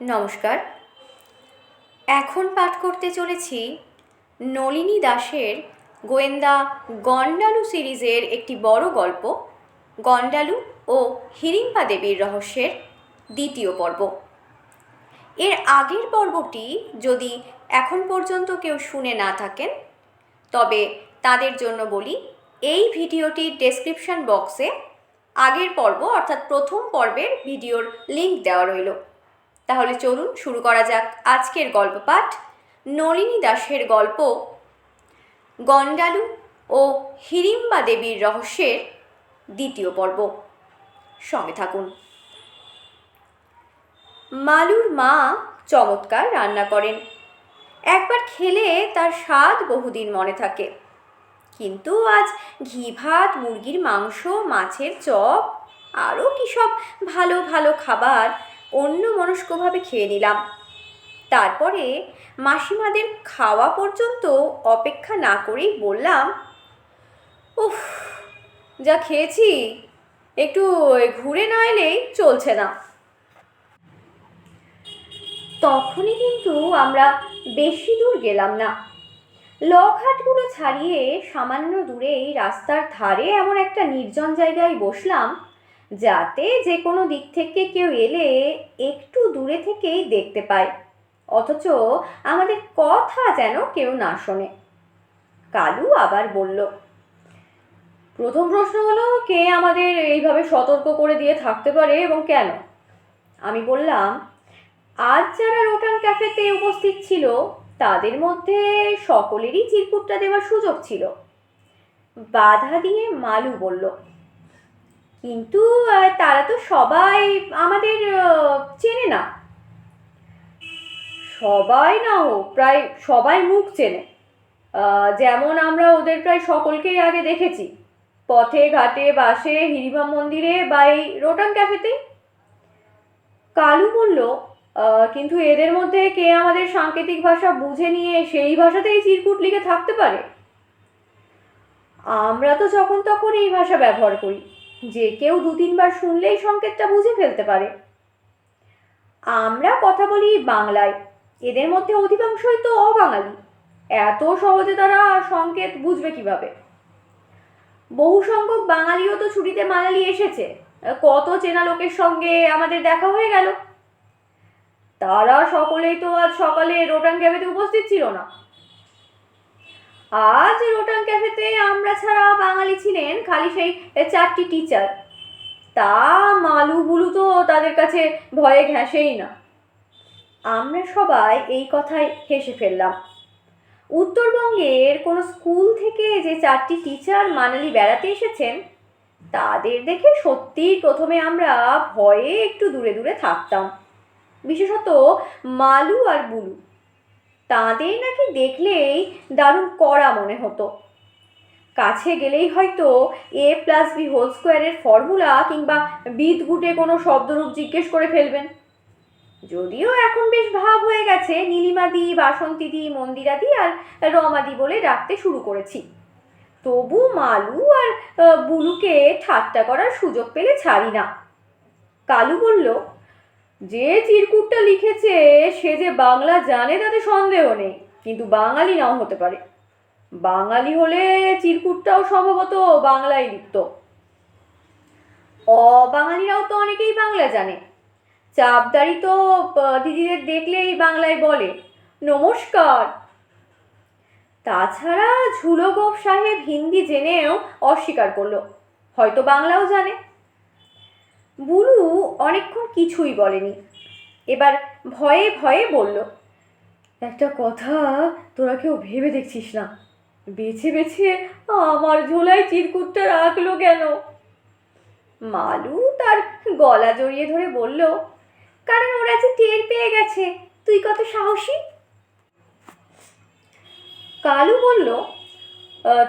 নমস্কার। এখন পাঠ করতে চলেছি নলিনী দাসের গোয়েন্দা গন্ডালু সিরিজের একটি বড় গল্প গন্ডালু ও হিরিম্পা দেবীর রহস্যের দ্বিতীয় পর্ব। এর আগের পর্বটি যদি এখন পর্যন্ত কেউ শুনে না থাকেন, তবে তাদের জন্য বলি, এই ভিডিওটির ডেসক্রিপশন বক্সে আগের পর্ব অর্থাৎ প্রথম পর্বের ভিডিওর লিংক দেওয়া রইল। তাহলে চলুন শুরু করা যাক আজকের গল্প পাঠ। নলিনী দাসের গল্প গন্ডালু ও হিড়িম্বা দেবীর রহস্যের দ্বিতীয় পর্ব। সঙ্গে থাকুন। মালুর মা চমৎকার রান্না করেন। একবার খেলে তার স্বাদ বহুদিন মনে থাকে। কিন্তু আজ ঘি, ভাত, মুরগির মাংস, মাছের চপ, আরও কী সব ভালো ভালো খাবার অন্য মনস্কভাবে খেয়ে নিলাম। তারপরে মাসিমাদের খাওয়া পর্যন্ত অপেক্ষা না করেই বললাম, উফ, যা খেয়েছি, একটু ঘুরে না এলেই চলছে না। তখনই কিন্তু আমরা বেশি দূর গেলাম না। লকহাটগুলো ছাড়িয়ে সামান্য দূরেই রাস্তার ধারে এমন একটা নির্জন জায়গায় বসলাম যাতে যে কোনো দিক থেকে কেউ এলে একটু দূরে থেকেই দেখতে পায়। অথচ আমাদের কথা যেন কেউ না শোনে। কালু আবার বলল, প্রথম প্রশ্ন হলো, কে আমাদের এইভাবে সতর্ক করে দিয়ে থাকতে পারে এবং কেন? আমি বললাম, আজ যারা রোটান ক্যাফেতে উপস্থিত ছিল, তাদের মধ্যে সকলেরই চিরকুটটা দেওয়ার সুযোগ ছিল। বাধা দিয়ে মালু বলল কিন্তু তারা তো সবাই আমাদের চেনে না। সবাই না হোক প্রায় সবাই মুখ চেনে। যেমন আমরা ওদের প্রায় সকলকেই আগে দেখেছি। পথে, ঘাটে, বাসে, হিরিভা মন্দিরে বা এই রোটান ক্যাফেতে। কালু বলল কিন্তু এদের মধ্যে কে আমাদের সাংকেতিক ভাষা বুঝে নিয়ে সেই ভাষাতেই চিরকুট লিখে থাকতে পারে? আমরা তো যখন তখন এই ভাষা ব্যবহার করি। যে কেউ দু তিনবার শুনলেই সংকেতটা বুঝে ফেলতে পারে। আমরা কথা বলি বাংলায়। এদের মধ্যে অধিকাংশই তো অবাঙালি। এত সহজে তারা সংকেত বুঝবে কীভাবে? বহু সংখ্যক বাঙালিও তো ছুটিতে মানালি এসেছে। কত চেনা লোকের সঙ্গে আমাদের দেখা হয়ে গেল? তারা সকলেই তো আজ সকালে রোটান ক্যাফেতে উপস্থিত ছিল না। আজ রোটান ক্যাফেতে আমরা ছাড়া বাঙালি ছিলেন খালি সেই চারটি টিচার। তা মালু বুলু তো তাদের কাছে ভয়ে ঘেঁষেই না। আমরা সবাই এই কথায় হেসে ফেললাম। উত্তরবঙ্গের কোনো স্কুল থেকে যে চারটি টিচার মানালি বেড়াতে এসেছেন, তাদের দেখে সত্যিই প্রথমে আমরা ভয়ে একটু দূরে দূরে থাকতাম। বিশেষত মালু আর বুলু। তাদের নাকি দেখলেই দারুণ কড়া মনে হতো। কাছে গেলেই হয়তো এ প্লাস বি হোল স্কোয়ারের ফর্মুলা কিংবা বিদগুটে কোনো শব্দরূপ জিজ্ঞেস করে ফেলবেন। যদিও এখন বেশ ভাব হয়ে গেছে নীলিমাদি বাসন্তীদি মন্দিরাদি আর রমাদি বলে ডাকতে শুরু করেছি। তবু মালু আর বুলুকে ঠাট্টা করার সুযোগ পেলে ছাড়ি না। কালু বলল যে চিরকুটটা লিখেছে, সে যে বাংলা জানে তাতে সন্দেহ নেই, কিন্তু বাঙালি নাও হতে পারে। বাঙালি হলে চিরকুটটাও সম্ভবত বাংলায় লিখত অবাঙালিরাও তো অনেকেই বাংলা জানে। চাপদারি তো দিদিদের দেখলেই বাংলায় বলে, নমস্কার। তাছাড়া ঝুলো গোপ সাহেব হিন্দি জেনেও অস্বীকার করল। হয়তো বাংলাও জানে। বুলু অনেকক্ষণ কিছুই বলেনি। এবার ভয়ে ভয়ে বলল, একটা কথা তোরা কেউ ভেবে দেখছিস না। বেছে বেছে আমার ঝোলায় চিরকুটটা রাখল কেন? মালু তার গলা জড়িয়ে ধরে বলল, কারণ ওরা যে টের পেয়ে গেছে। তুই কত সাহসী? কালু বলল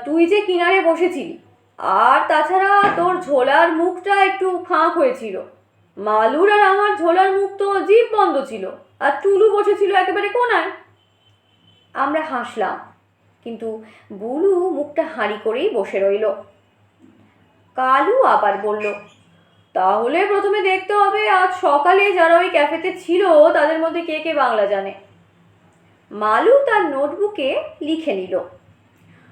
তুই যে কিনারে বসেছিলি আর তাছাড়া তোর ঝোলার মুখটা একটু ফাঁক হয়েছিল। মালুর আর আমার ঝোলার মুখ তো জিভ বন্ধ ছিল, আর টুলু বসেছিল একেবারে কোনায় আমরা হাসলাম, কিন্তু বুলু মুখটা হাঁড়ি করেই বসে রইল। কালু আবার বলল, তাহলে প্রথমে দেখতে হবে আজ সকালে যারা ওই ক্যাফেতে ছিল, তাদের মধ্যে কে কে বাংলা জানে? মালু তার নোটবুকে লিখে নিল।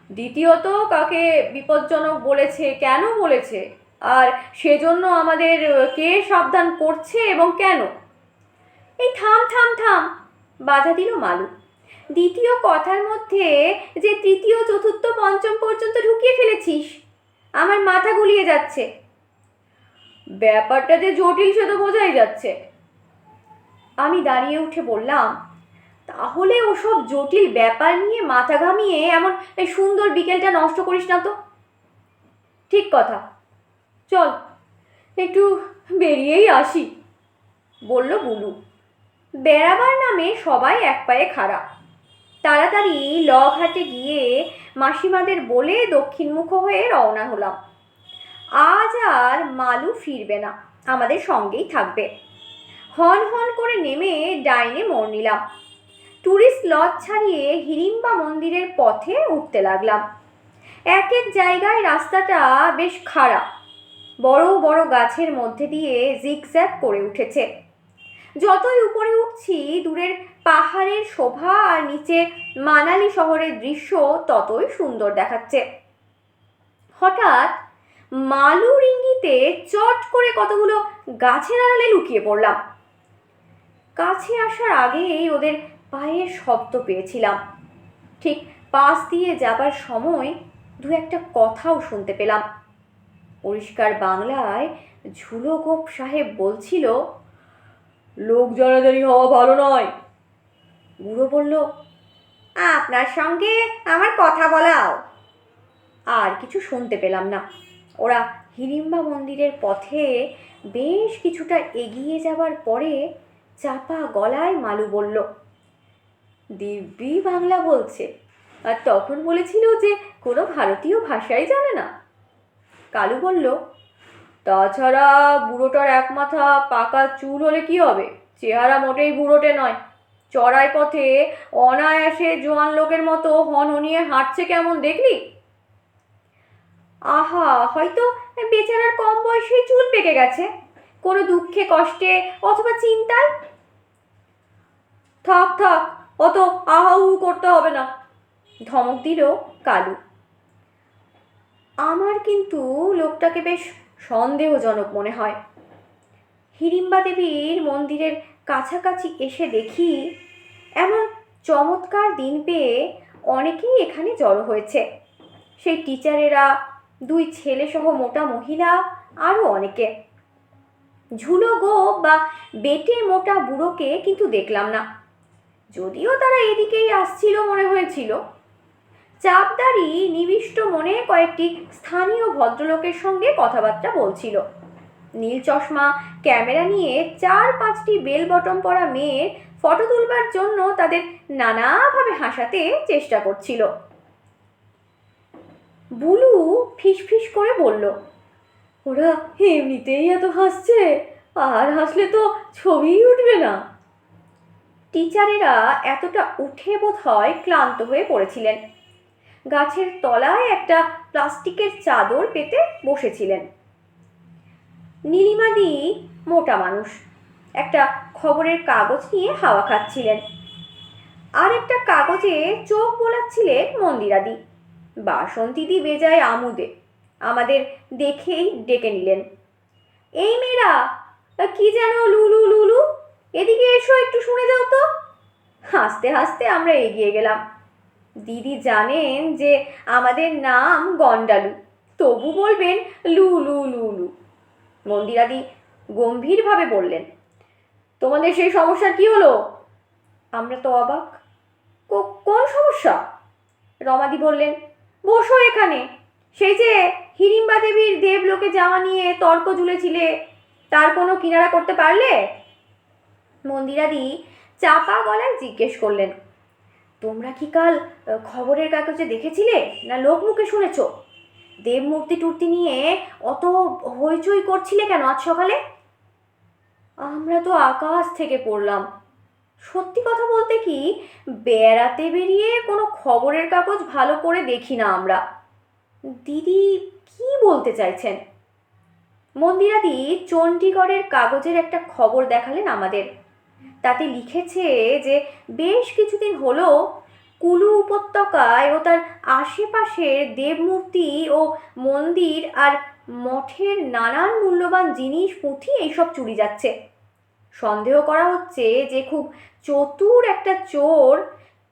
দ্বিতীয়ত কাকে বিপজ্জনক বলেছে, কেন বলেছে? আর সেজন্য আমাদের কে সাবধান করছে এবং কেন? এই থাম থাম থাম, বাধা দিল মালু। দ্বিতীয় কথার মধ্যে যে তৃতীয়, চতুর্থ, পঞ্চম পর্যন্ত ঢুকিয়ে ফেলেছিস, আমার মাথা গুলিয়ে যাচ্ছে। ব্যাপারটা যে জটিল সে তো বোঝাই যাচ্ছে। আমি দাঁড়িয়ে উঠে বললাম তাহলে ওসব জটিল ব্যাপার নিয়ে মাথা ঘামিয়ে এমন সুন্দর বিকেলটা নষ্ট করিস না তো। ঠিক কথা। চল, একটু বেরিয়েই আসি, বলল বুলু। বেড়াবার নামে সবাই এক পায়ে খাড়া। তাড়াতাড়ি লগহাটে গিয়ে মাসিমাদের বলে দক্ষিণমুখ হয়ে রওনা হলাম। আজ আর মালু ফিরবে না, আমাদের সঙ্গেই থাকবে। হন হন করে নেমে ডাইনে মোড় নিলাম। ট্যুরিস্ট লজ ছাড়িয়ে হিড়িম্বা মন্দিরের পথে উঠতে লাগলাম। এক এক জায়গায় রাস্তাটা বেশ খারাপ। বড় বড় গাছের মধ্যে দিয়ে জিগজ্যাগ করে উঠেছে। যতই উপরে উঠছি, দূরের পাহাড়ের শোভা আর নিচে মানালি শহরের দৃশ্য ততই সুন্দর দেখাচ্ছে। হঠাৎ মালুর ইঙ্গিতে চট করে কতগুলো গাছের আড়ালে লুকিয়ে পড়লাম। কাছে আসার আগেই ওদের পায়ের শব্দ পেয়েছিলাম। ঠিক পাশ দিয়ে যাবার সময় দু একটা কথাও শুনতে পেলাম। পরিষ্কার বাংলায় ঝুলো গোপ সাহেব বলছিল, লোক জড়াজড়ি হওয়া ভালো নয়। বুড়ো বলল, আপনার সঙ্গে আমার কথা বলাও। আর কিছু শুনতে পেলাম না। ওরা হিড়িম্বা মন্দিরের পথে বেশ কিছুটা এগিয়ে যাবার পরে চাপা গলায় মালু বলল দিব্যি বাংলা বলছে। আর তখন বলেছিল যে কোনো ভারতীয় ভাষাই জানে না। কালু বলল, তাছাড়া বুড়োটার এক মাথা পাকা চুল হলে কি হবে? চেহারা মোটেই বুড়োটে নয়। চড়াই পথে অনায়াসে জোয়ান লোকের মতো হন হনহনিয়ে হাঁটছে কেমন দেখলি? আহা, হয়তো বেচারার কম বয়সেই চুল পেকে গেছে। কোনো দুঃখে, কষ্টে অথবা চিন্তায়? থাক থাক অত আহাউ করতে হবে না। ধমক দিল কালু। আমার কিন্তু লোকটাকে বেশ সন্দেহজনক মনে হয়। হিড়িম্বা দেবীর মন্দিরের কাছাকাছি এসে দেখি এমন চমৎকার দিন পেয়ে অনেকেই এখানে জড়ো হয়েছে। সেই টিচারেরা, দুই ছেলেসহ মোটা মহিলা, আরও অনেকে। ঝুলো গোপ বা বেটে মোটা বুড়োকে কিন্তু দেখলাম না। যদিও তারা এদিকেই আসছিল মনে হয়েছিল। চাপদারি নিবিষ্ট মনে কয়েকটি স্থানীয় ভদ্রলোকের সঙ্গে কথাবার্তা বলছিল। নীল চশমা, ক্যামেরা নিয়ে চার পাঁচটি বেল বটম পরা মেয়ের ফটো তুলবার জন্য তাদের নানাভাবে হাসাতে চেষ্টা করছিল। বুলু ফিসফিস করে বলল, ওরা এমনিতেই এত হাসছে, আর হাসলে তো ছবিই উঠবে না। টিচারেরা এতটা উঠে বোধ হয় ক্লান্ত হয়ে পড়েছিলেন। গাছের তলায় একটা প্লাস্টিকের চাদর পেতে বসেছিলেন। নীলিমাদি মোটা মানুষ। একটা খবরের কাগজ নিয়ে হাওয়া খাচ্ছিলেন। আর একটা কাগজে চোখ বোলাচ্ছিলেন মন্দিরাদি বাসন্তীদি বেজায় আমুদে। আমাদের দেখেই ডেকে নিলেন। এই মেয়েরা, কি যেন লুলু লুলু এদিকে এসো, একটু শুনে যাও তো। হাসতে হাসতে আমরা এগিয়ে গেলাম। দিদি জানেন যে আমাদের নাম গন্ডালু। তবু বলবেন লু লু লু লু মন্দিরাদি গম্ভীরভাবে বললেন, তোমাদের সেই সমস্যা কি হলো? আমরা তো অবাক। কোন সমস্যা? রমাদি বললেন, বসো এখানে। সেই যে হিড়িম্বা দেবীর দেবলোকে যাওয়া নিয়ে তর্ক জুলেছিলে তার কোনো কিনারা করতে পারলে? মন্দিরাদি চাপা গলায় জিজ্ঞেস করলেন, তোমরা কি কাল খবরের কাগজে দেখেছিলে না লোক মুখে শুনেছ? দেব মূর্তি টুর্তি নিয়ে অত হইচই করছিলে কেন আজ সকালে? আমরা তো আকাশ থেকে পড়লাম। সত্যি কথা বলতে কি, বেড়াতে বেরিয়ে কোনো খবরের কাগজ ভালো করে দেখি না আমরা। দিদি কি বলতে চাইছেন? মন্দিরাদি চণ্ডীগড়ের কাগজের একটা খবর দেখালেন আমাদের। তাতে লিখেছে যে বেশ কিছুদিন হলো কুলু উপত্যকায় ও তার আশেপাশের দেবমূর্তি ও মন্দির আর মঠের নানান মূল্যবান জিনিস পুঁথি এইসব চুরি যাচ্ছে। সন্দেহ করা হচ্ছে যে খুব চতুর একটা চোর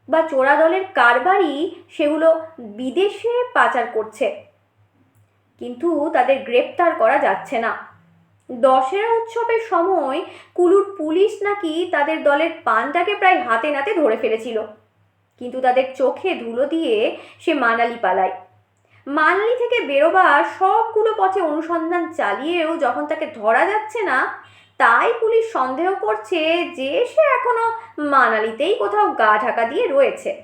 বা চোরা দলের কারবারই সেগুলো বিদেশে পাচার করছে। কিন্তু তাদের গ্রেপ্তার করা যাচ্ছে না। দশেরা উৎসবের সময় কুলুর পুলিশ নাকি তাদের দলের পানটাকে প্রায় হাতে নাতে ধরে ফেলেছিল। কিন্তু তাদের চোখে ধুলো দিয়ে সে মানালি পালায়। মানালি থেকে বেরোবার সবগুলো পথে অনুসন্ধান চালিয়েও যখন তাকে ধরা যাচ্ছে না, তাই পুলিশ সন্দেহ করছে যে সে এখনও মানালিতেই কোথাও গা ঢাকা দিয়ে রয়েছে।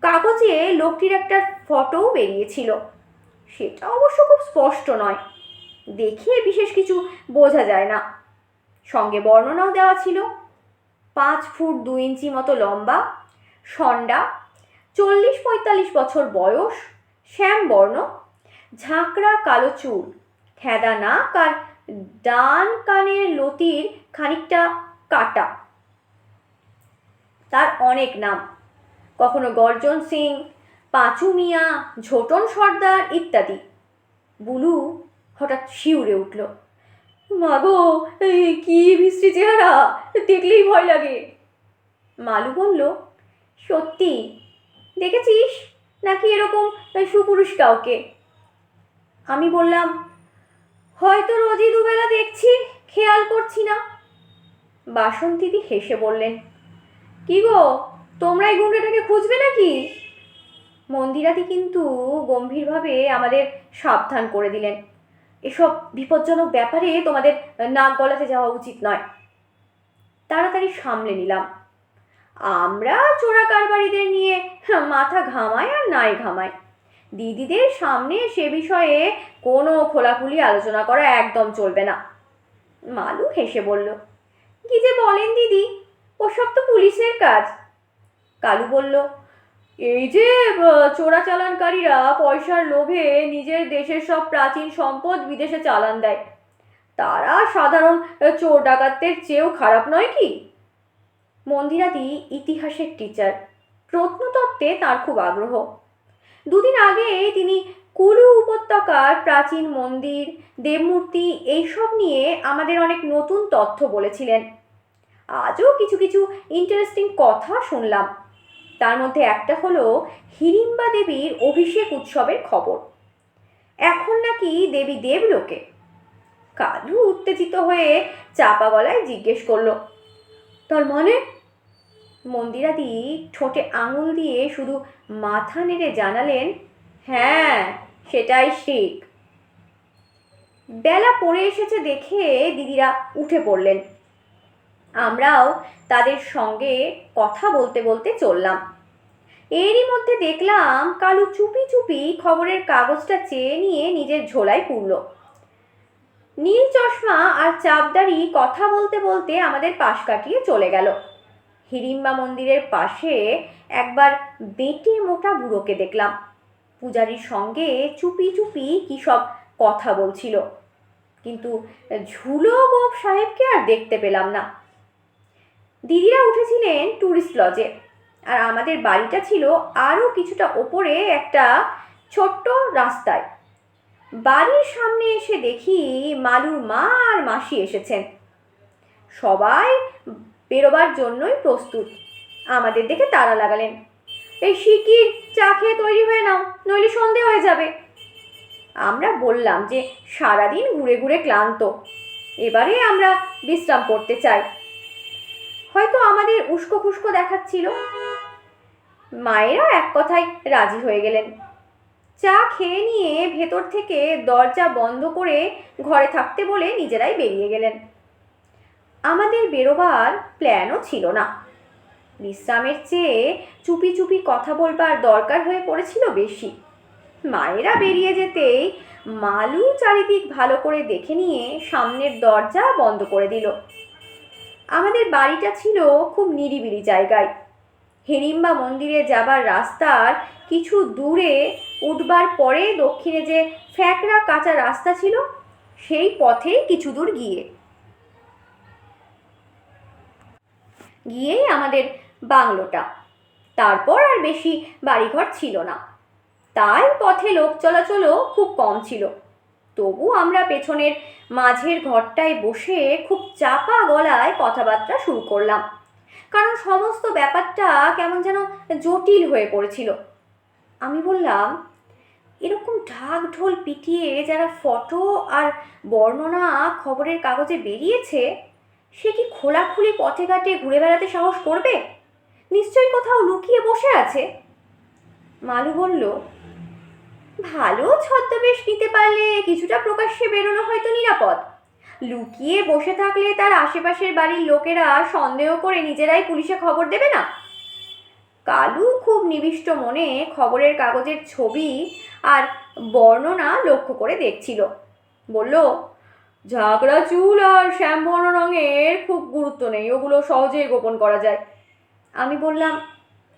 কাগজে লোকটির একটা ফটোও বেরিয়েছিল। সেটা অবশ্য খুব স্পষ্ট নয়। দেখে বিশেষ কিছু বোঝা যায় না। সঙ্গে বর্ণনাও দেওয়া ছিল। পাঁচ ফুট দু ইঞ্চি মতো লম্বা, সন্ডা, চল্লিশ পঁয়তাল্লিশ বছর বয়স, শ্যামবর্ণ, ঝাঁকড়া কালো চুল খেদা নাক আর ডান কানের লতির খানিকটা কাটা। তার অনেক নাম। কখনো গর্জন সিং, পাঁচু মিয়া, ঝোটন সর্দার ইত্যাদি। বুলু হঠাৎ শিউরে উঠল। মাগো কি বিশ্রী চেহারা! দেখলেই ভয় লাগে। মালু বলল, সত্যি? দেখেছিস? নাকি এরকম সুপুরুষ কাউকে? আমি বললাম, হয়তো রোজই দুবেলা দেখছি, খেয়াল করছি না। বাসন্তীদি হেসে বললেন, কি গো, তোমরা এই গুন্ডাটাকে খুঁজবে নাকি? মন্দিরাদি কিন্তু গম্ভীরভাবে আমাদের সাবধান করে দিলেন। এসব বিপজ্জনক ব্যাপারে তোমাদের নাক গলাতে যাওয়া উচিত নয়। তাড়াতাড়ি সামলে নিলাম। আমরা চোরা কারবারিদের নিয়ে মাথা ঘামাই আর নাই ঘামাই। দিদিদের সামনে সে বিষয়ে কোনো খোলাখুলি আলোচনা করা একদম চলবে না। মালু হেসে বলল, কি যে বলেন দিদি, ওসব তো পুলিশের কাজ। কালু বলল এই যে চোরাচালানকারীরা পয়সার লোভে নিজের দেশের সব প্রাচীন সম্পদ বিদেশে চালান দেয়। তারা সাধারণ চোর ডাকাতদের চেয়েও খারাপ নয় কি? মন্দিরাদি ইতিহাসের টিচার প্রত্নতত্ত্বে তার খুব আগ্রহ। দুদিন আগে তিনি কুলু উপত্যকার প্রাচীন মন্দির, দেবমূর্তি এইসব নিয়ে আমাদের অনেক নতুন তথ্য বলেছিলেন। আজও কিছু কিছু ইন্টারেস্টিং কথা শুনলাম। তার মধ্যে একটা হলো হিড়িম্বা দেবীর অভিষেক উৎসবের খবর। এখন নাকি দেবী দেবলোকে। কালু উত্তেজিত হয়ে চাপা গলায় জিজ্ঞেস করল, তার মনে? মন্দিরাদি ঠোঁটে আঙুল দিয়ে শুধু মাথা নেড়ে জানালেন হ্যাঁ সেটাই ঠিক বেলা পড়ে এসেছে দেখে দিদিরা উঠে পড়লেন। আমরাও তাদের সঙ্গে কথা বলতে বলতে চললাম। এরই মধ্যে দেখলাম কালু চুপি চুপি খবরের কাগজটা চেয়ে নিয়ে নিজের ঝোলায় পুরল নীল চশমা আর চাপদারি কথা বলতে বলতে আমাদের পাশ কাটিয়ে চলে গেল। হিড়িম্বা মন্দিরের পাশে একবার বেটে মোটা বুড়োকে দেখলাম। পূজারীর সঙ্গে চুপি চুপি কী সব কথা বলছিল। কিন্তু ঝুলো গোপ সাহেবকে আর দেখতে পেলাম না। দিদিরা উঠেছিলেন ট্যুরিস্ট লজে আর আমাদের বাড়িটা ছিল আরও কিছুটা ওপরে একটা ছোট্ট রাস্তায়। বাড়ির সামনে এসে দেখি মালুর মা আর মাসি এসেছেন। সবাই বেরোবার জন্যই প্রস্তুত। আমাদের দেখে তারা লাগালেন। এই শিকির চা খেয়ে তৈরি হয়ে নাও, নইলে সন্ধে হয়ে যাবে। আমরা বললাম যে সারাদিন ঘুরে ঘুরে ক্লান্ত। এবারে আমরা বিশ্রাম করতে চাই। হয়তো আমাদের উস্কো খুস্কো দেখাচ্ছিল। মায়েরা এক কথায় রাজি হয়ে গেলেন। চা খেয়ে নিয়ে ভেতর থেকে দরজা বন্ধ করে ঘরে থাকতে বলে নিজেরাই বেরিয়ে গেলেন। আমাদের বেরোবার প্ল্যানও ছিল না। বিশ্রামের চেয়ে চুপি চুপি কথা বলবার দরকার হয়ে পড়েছিল বেশি। মায়েরা বেরিয়ে যেতেই মালু চারিদিক ভালো করে দেখে নিয়ে সামনের দরজা বন্ধ করে দিল। আমাদের বাড়িটা ছিল খুব নিরিবিলি জায়গায়। হিড়িম্বা মন্দিরে যাবার রাস্তার কিছু দূরে উঠবার পরে দক্ষিণে যে ফ্যাকড়া কাঁচা রাস্তা ছিল, সেই পথে কিছু দূর গিয়ে। গিয়েই আমাদের বাংলোটা। তারপর আর বেশি বাড়িঘর ছিল না। তাই পথে লোক চলাচলও খুব কম ছিল। তবু আমরা পেছনের মাঝের ঘরটায় বসে খুব চাপা গলায় কথাবার্তা শুরু করলাম। কারণ সমস্ত ব্যাপারটা কেমন যেন জটিল হয়ে পড়েছিল। আমি বললাম, এরকম ঢাক ঢোল পিটিয়ে যারা ফটো আর বর্ণনা খবরের কাগজে বেরিয়েছে, সে কি খোলাখুলি পথে ঘাটে ঘুরে বেড়াতে সাহস করবে? নিশ্চয়ই কোথাও লুকিয়ে বসে আছে? মালু বলল ভালো ছদ্মবেশ নিতে পারলে কিছুটা প্রকাশ্যে বেরোনো হয়তো নিরাপদ। লুকিয়ে বসে থাকলে তার আশেপাশের বাড়ির লোকেরা সন্দেহ করে নিজেরাই পুলিশে খবর দেবে না। কালু খুব নিবিষ্ট মনে খবরের কাগজের ছবি আর বর্ণনা লক্ষ্য করে দেখছিল। বলল, ঝাঁকড়া চুল আর শ্যামবর্ণ রঙের খুব গুরুত্ব নেই, ওগুলো সহজেই গোপন করা যায়। আমি বললাম,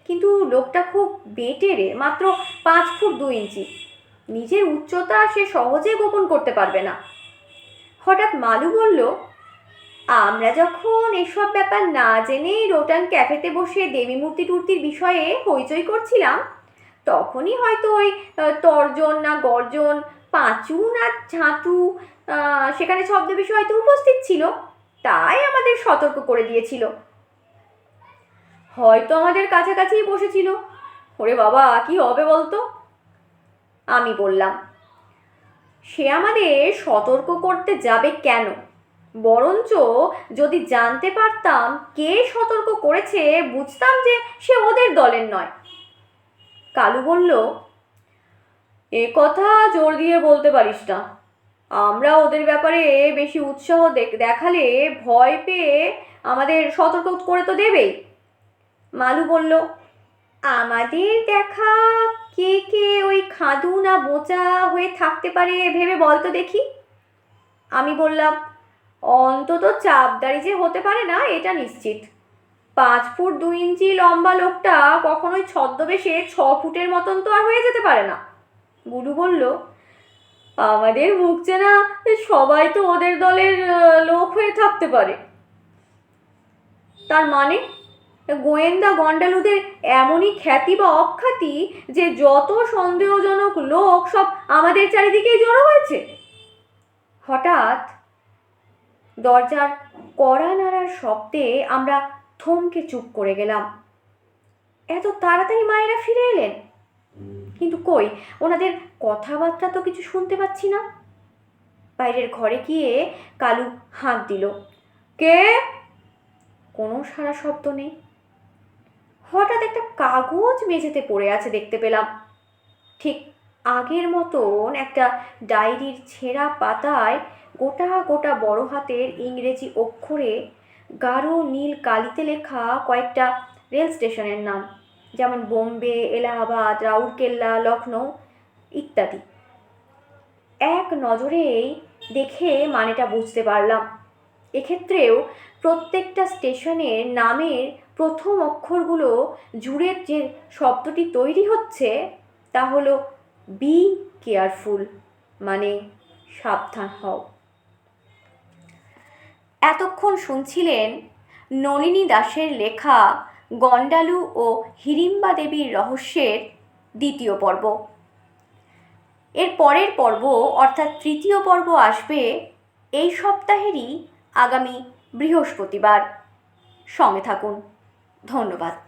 কিন্তু লোকটা খুব বেটে রে, মাত্র পাঁচ ফুট দু ইঞ্চি। নিজের উচ্চতা সে সহজে গোপন করতে পারবে না। হঠাৎ মালু বলল, আমরা যখন এসব ব্যাপার না জেনেই রোটান ক্যাফেতে বসে দেবী মূর্তি টূর্তির বিষয়ে হইচই করছিলাম, তখনই হয়তো ওই তর্জন না গর্জন পাঁচু না ঝাঁটু সেখানে ছদ্মবেশ হয়তো উপস্থিত ছিল, তাই আমাদের সতর্ক করে দিয়েছিল। হয়তো আমাদের কাছাকাছিই বসেছিল। ওরে বাবা, কি হবে বলতো? আমি বললাম। সে আমাদের সতর্ক করতে যাবে কেন? বরঞ্চ যদি জানতে পারতাম কে সতর্ক করেছে, বুঝতাম যে সে ওদের দলের নয়। কালু বলল, এ কথা জোর দিয়ে বলতে পারিস না। আমরা ওদের ব্যাপারে বেশি উৎসাহ দেখ- দেখালে ভয় পেয়ে আমাদের সতর্ক করে তো দেবেই। মালু বলল, আমাদের দেখা কে কে ওই খাদু না বোচা হয়ে থাকতে পারে ভেবে বল তো দেখি। আমি বললাম, অন্তত চাপদারি যে হতে পারে না, এটা নিশ্চিত। পাঁচ ফুট দু ইঞ্চি লম্বা লোকটা কখনোই ছদ্মবেশে ছ ফুটের মতন তো আর হয়ে যেতে পারে না। গুরু বলল, আমাদের মুখ চেনা সবাই তো ওদের দলের লোক হয়ে থাকতে পারে। তার মানে গোয়েন্দা গন্ডালুদের এমনই খ্যাতি বা অখ্যাতি যে যত সন্দেহজনক লোক সব আমাদের চারিদিকেই জড়ো হয়েছে। হঠাৎ দরজার কড়া নাড়ার শব্দে আমরা থমকে চুপ করে গেলাম। এত তাড়াতাড়ি মায়েরা ফিরে এলেন। কিন্তু কই, ওনাদের কথাবার্তা তো কিছু শুনতে পাচ্ছি না। বাইরের ঘরে গিয়ে কালু হাঁক দিল, কে? কোনো সারা শব্দ নেই। হঠাৎ একটা কাগজ মেঝেতে পড়ে আছে দেখতে পেলাম। ঠিক আগের মতন একটা ডায়েরির ছেঁড়া পাতায় গোটা গোটা বড় হাতের ইংরেজি অক্ষরে গাঢ় নীল কালিতে লেখা কয়েকটা রেল স্টেশনের নাম, যেমন বোম্বে, এলাহাবাদ, রাউরকেল্লা লখনৌ ইত্যাদি। এক নজরেই দেখে মানেটা বুঝতে পারলাম। এক্ষেত্রেও প্রত্যেকটা স্টেশনের নামের প্রথম অক্ষরগুলো জুড়ে যে শব্দটি তৈরি হচ্ছে, তা হলো বি কেয়ারফুল মানে সাবধান হও। এতক্ষণ শুনছিলেন নলিনী দাসের লেখা গন্ডালু ও হিড়িম্বা দেবীর রহস্যের দ্বিতীয় পর্ব। এর পরের পর্ব, অর্থাৎ তৃতীয় পর্ব আসবে এই সপ্তাহেরই আগামী বৃহস্পতিবার। সঙ্গে থাকুন। ধন্যবাদ।